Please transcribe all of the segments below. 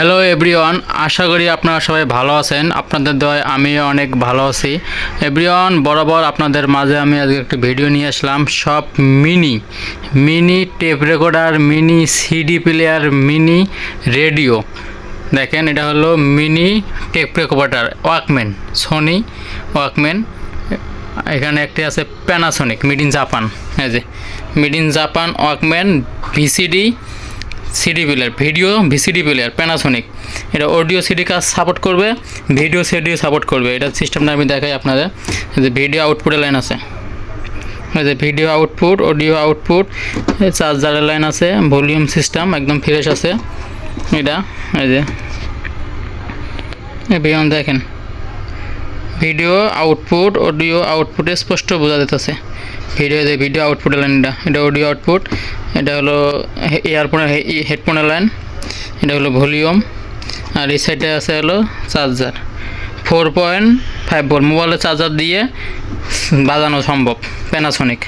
Hello everyone আশা করি আপনারা সবাই ভালো আছেন। আপনাদের দয় আমিও অনেক ভালো আছি। এভরিওয়ান বরাবর আপনাদের মাঝে আমি আজকে একটা ভিডিও নিয়ে আসলাম। সব mini mini tape recorder mini CD player mini radio দেখেন, এটা হলো mini tape recorder walkman Sony walkman এখানে একটি আছে প্যানাসনিক মিড ইন জাপান এই যে made in Japan walkman VCD CD player video VCD player Panasonic এটা অডিও সিডি কাজ সাপোর্ট করবে ভিডিও সিডিও সাপোর্ট করবে। এটা সিস্টেমটা আমি দেখাই আপনাদের। যে ভিডিও আউটপুটের লাইন আছে। যে ভিডিও আউটপুট অডিও আউটপুট চার্জারের লাইন আছে ভলিউম সিস্টেম একদম ফ্রেশ আছে। এটা, এই যে। বিয়ন দেখেন। ভিডিও আউটপুট অডিও আউটপুটে স্পষ্ট বোঝা যেতেছে। ভিডিও যে ভিডিও আউটপুট লাইন এটা এটা অডিও আউটপুট এটা হলো ইয়ারফোনের হেডফোনের লাইন এটা হলো ভলিউম আর এই সাইডে আছে হলো charger four point five volt মোবাইলের চার্জার দিয়ে বাজানো সম্ভব প্যানাসনিক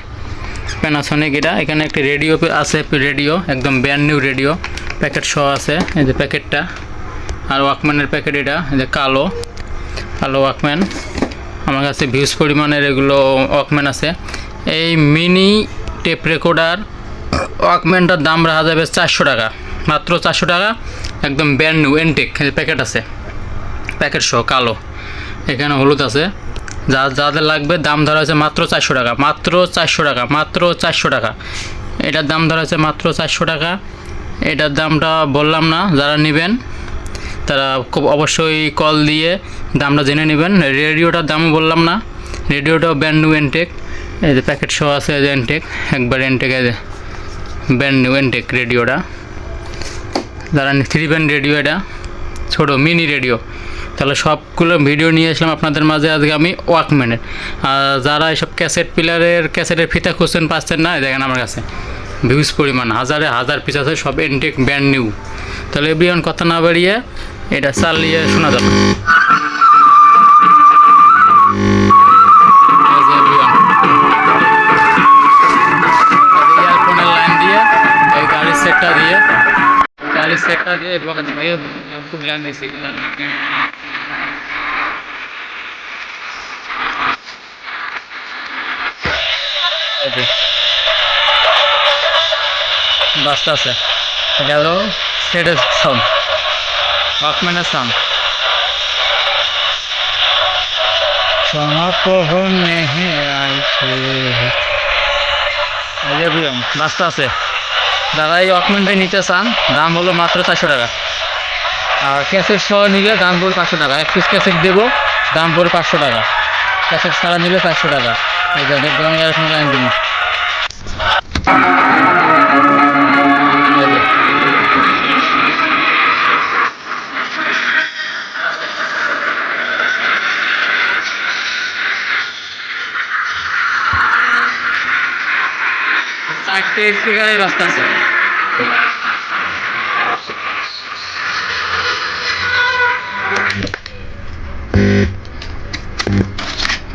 প্যানাসনিক এটা, এখানে একটি রেডিও আছে রেডিও একদম ব্র্যান্ড নিউ রেডিও প্যাকেট সহ আছে, এই যে প্যাকেটটা আর ওয়াকম্যানের প্যাকেট এটা, এই যে কালো কালো ওয়াকম্যান আমার কাছে ভিউজ পরিমাণের এগুলো ওয়াকম্যান আছে। এই মিনি টেপ রেকর্ডার ওয়াকম্যানটার দাম রাখা যাবে চারশো টাকা, মাত্র চারশো টাকা। একদম ব্র্যান্ড নিউ, এনটেক প্যাকেট আছে। প্যাকেট সহ, কালো। এখানে হলুদ আছে। যা, যাদের লাগবে দাম ধরা হয়েছে মাত্র চারশো টাকা, মাত্র চারশো টাকা, মাত্র চারশো টাকা। এটার দাম ধরা হয়েছে মাত্র চারশো টাকা। এটার দামটা বললাম না, যারা নেবেন, তারা খুব অবশ্যই কল দিয়ে দামটা জেনে নেবেন। রেডিওটার দামও বললাম না, রেডিওটাও ব্যান্ড নিউ, এনটেক। এই যে প্যাকেট সহ আছে যে এনটেক একবার এনটেক ব্যান্ড নিউ এনটেক রেডিওটা যারা থ্রি ব্যান্ড রেডিও এটা, ছোটো মিনি রেডিও তাহলে সবগুলো ভিডিও নিয়ে আসলাম আপনাদের মাঝে আজকে আমি ওয়াকম্যানের আর যারা এসব ক্যাসেট পিলারের ক্যাসেটের ফিতা খুঁজছেন, পাচ্ছেন না দেখেন আমার কাছে। ভিউজ পরিমাণ, হাজারে হাজার পিস আছে, সব এনটেক ব্যান্ড নিউ তাহলে এভরিওয়ান কথা না বাড়িয়ে এটা চালিয়ে শোনা যাবে। গাড়ির সেটটা দিয়ে এবার ভাই খুব গান দিয়েছি এই যে। বাসটা আছে এটা হলো সেটের সাউন্ড ওয়াকম্যানের সাউন্ড সমাপহনে হে আইছে এই যে প্রিয়ম বাসটা আছে যারা এই ওয়াকম্যানটা নিতে চান, দাম হলো মাত্র চারশো টাকা। আর ক্যাসেট সহ নিলে দাম পড়বে পাঁচশো টাকা। এক পিস ক্যাসেট দেবো, দাম পড়বে পাঁচশো টাকা। ক্যাসেট সারা নিলে চারশো টাকা। এই জন্য লাইন দিন চারটে স্পিকারের রাস্তা আছে।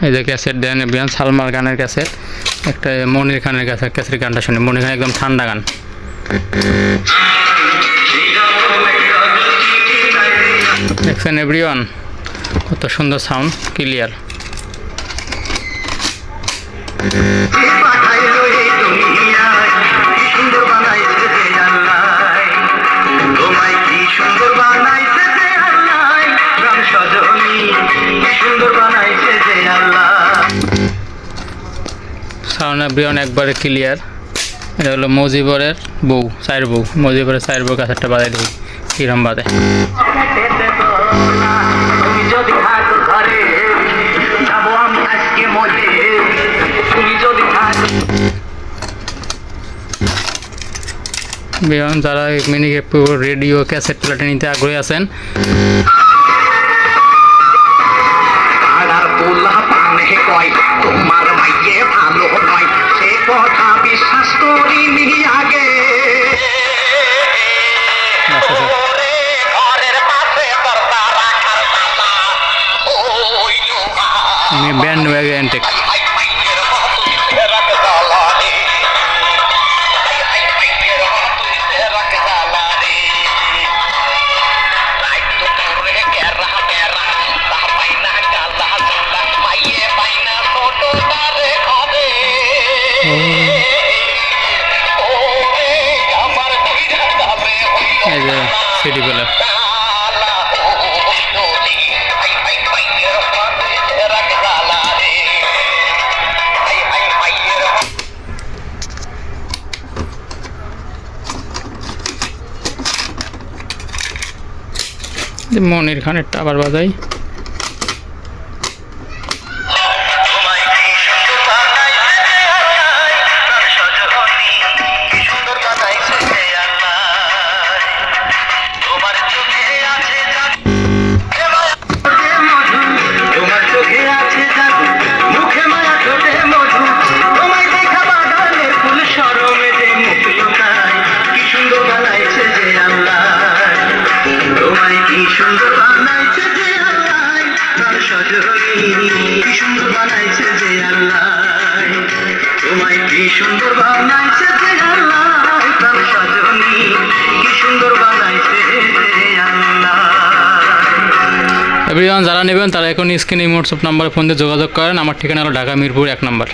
এই যে ক্যাসেট, দেন বিয়ান সালমার গানের ক্যাসেট, একটা মনির খানের ক্যাসেট ক্যাসেট গানটা শুনি। মনির খান একদম ঠান্ডা গান। দেখছেন এভরিওয়ান কত সুন্দর সাউন্ড ক্লিয়ার পাঠাইলো এই দুনিয়ায় কি সুন্দর বানাইছে যে আল্লাহ তোমায় কি সুন্দর বানাইছে যে আল্লাহ রাম সজনী কি সুন্দর বানাইছে যে আল্লাহ সাউন্ড একবারে ক্লিয়ার এটা হলো মজিবরের বউ, চায়ের বউ। মজিবরের চায়ের বউ কাছেরটা বাজাই দিই, কিরম বাদে। যারা মিনি রেডিও ক্যাসেট প্লেটে নিতে আগ্রহী আছেন। ব্যান্ড বললা পানে সিডি খানের মনির বাজাই। সুন্দর বানাইছে যে আল্লাহ কি সুন্দর বানাইছে যে আল্লাহ। তোমায় কি সুন্দর বানাইছে এভরিওয়ান, যারা নেবেন তারা এখন স্ক্রিনে হোয়াটসঅ্যাপ নাম্বারে ফোন দিয়ে যোগাযোগ করেন। আমার ঠিকানা হলো ঢাকা মিরপুর এক নম্বর।